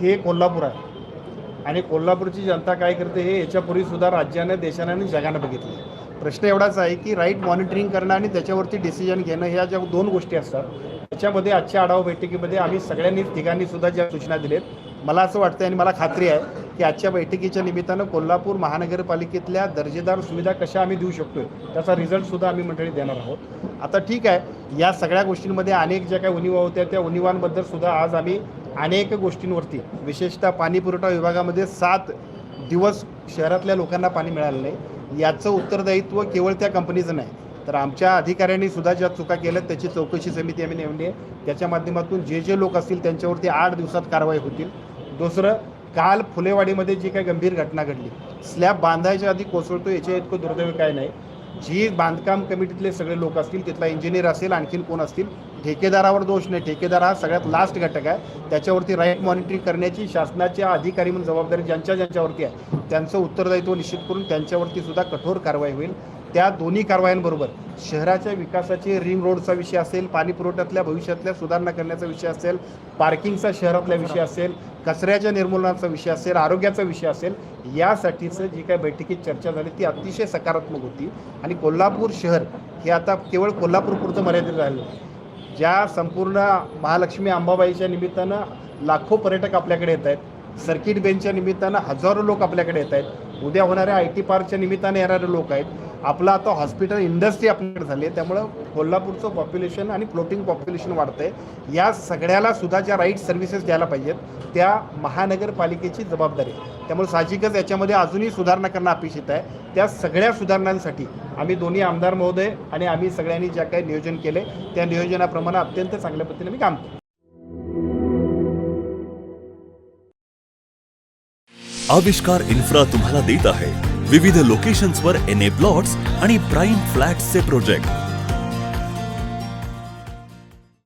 हे कोल्हापूर आहे आणि कोल्हापूरची जनता काय करते हे याच्यापूर्वीसुद्धा राज्याने देशाने आणि जगाने बघितलं आहे. प्रश्न एवढाच आहे की राईट मॉनिटरिंग करणं आणि त्याच्यावरती डिसिजन घेणं ह्या ज्या दोन गोष्टी असतात त्याच्यामध्ये आजच्या आढावा बैठकीमध्ये आम्ही सगळ्यांनी ठिकाणीसुद्धा सुद्धा ज्या सूचना दिलेत मला असं वाटतं आणि मला खात्री आहे की आजच्या बैठकीच्या निमित्तानं कोल्हापूर महानगरपालिकेतल्या दर्जेदार सुविधा कशा आम्ही देऊ शकतोय त्याचा रिझल्टसुद्धा आम्ही मंडळी देणार आहोत आता ठीक आहे या सगळ्या गोष्टींमध्ये अनेक ज्या काही उणिवा होत्या त्या उणिवांबद्दल सुद्धा आज आम्ही अनेक गोष्टींवरती विशेषतः पाणी पुरवठा विभागामध्ये सात दिवस शहरातल्या लोकांना पाणी मिळालं नाही. याचं उत्तरदायित्व केवळ त्या कंपनीचं नाही. तर आमच्या अधिकाऱ्यांनी सुद्धा ज्या चुका केल्यात त्याची चौकशी समिती आम्ही नेमली आहे त्याच्या माध्यमातून जे जे लोक असतील त्यांच्यावरती आठ दिवसात कारवाई होतील. दुसरं काल फुलेवाडीमध्ये जी काही गंभीर घटना घडली स्लॅब बांधायच्या आधी कोसळतो याच्या इतकं दुर्दैव काय नाही. जी बांधकाम कमिटीतले सगळे लोक असतील तिथला इंजिनियर असेल आणखीन कोण असतील ठेकेदारावर दोष नाही. ठेकेदार हा सगळ्यात लास्ट घटक आहे. त्याच्यावरती राईट मॉनिटरिंग करण्याची शासनाच्या अधिकारी म्हणून जबाबदारी ज्यांच्या ज्यांच्यावरती आहे त्यांचं उत्तरदायित्व निश्चित करून त्यांच्यावरती सुद्धा कठोर कारवाई होईल. त्या दोन्ही कारवायांबरोबर शहराच्या विकासाचे रिंग रोडचा विषय असेल पाणी पुरवठ्यातल्या भविष्यातल्या सुधारणा करण्याचा विषय असेल पार्किंगचा शहरातला विषय असेल कचऱ्याच्या निर्मूलनाचा विषय असेल आरोग्याचा विषय असेल यासाठीचं जी काही बैठकीत चर्चा झाली ती अतिशय सकारात्मक होती. आणि कोल्हापूर शहर हे आता केवळ कोल्हापूरपुरतं मर्यादित राहिलं ज्या संपूर्ण महालक्ष्मी अंबाबाईच्या निमित्तानं लाखो पर्यटक आपल्याकडे येत आहेत. सर्किट बेंचच्या निमित्तानं हजारो लोक आपल्याकडे येत आहेत. उद्या होणाऱ्या आय टी पार्कच्या निमित्ताने येणारे लोक आहेत. आपलं आता हॉस्पिटल इंडस्ट्री आपल्याकडे झाली आहे. त्यामुळं कोल्हापूरचं पॉप्युलेशन आणि फ्लोटिंग पॉप्युलेशन वाढतं आहे या सगळ्याला सुद्धा ज्या राईट सर्व्हिसेस द्यायला पाहिजेत त्या महानगरपालिकेची जबाबदारी आहे. त्यामुळे साहजिकच याच्यामध्ये अजूनही सुधारणा करणं अपेक्षित आहे. त्या सगळ्या सुधारणांसाठी आम्ही दोन्ही आमदार महोदय आणि आम्ही सगळ्यांनी ज्या काही नियोजन केले त्या नियोजनाप्रमाणे अत्यंत चांगल्या पद्धतीने आम्ही काम केलं. आविष्कार इन्फ्रा तुम्हाला देत आहे. विविध लोकेशन्सवर एन ए प्लॉट्स आणि प्राईम फ्लॅट्सचे प्रोजेक्ट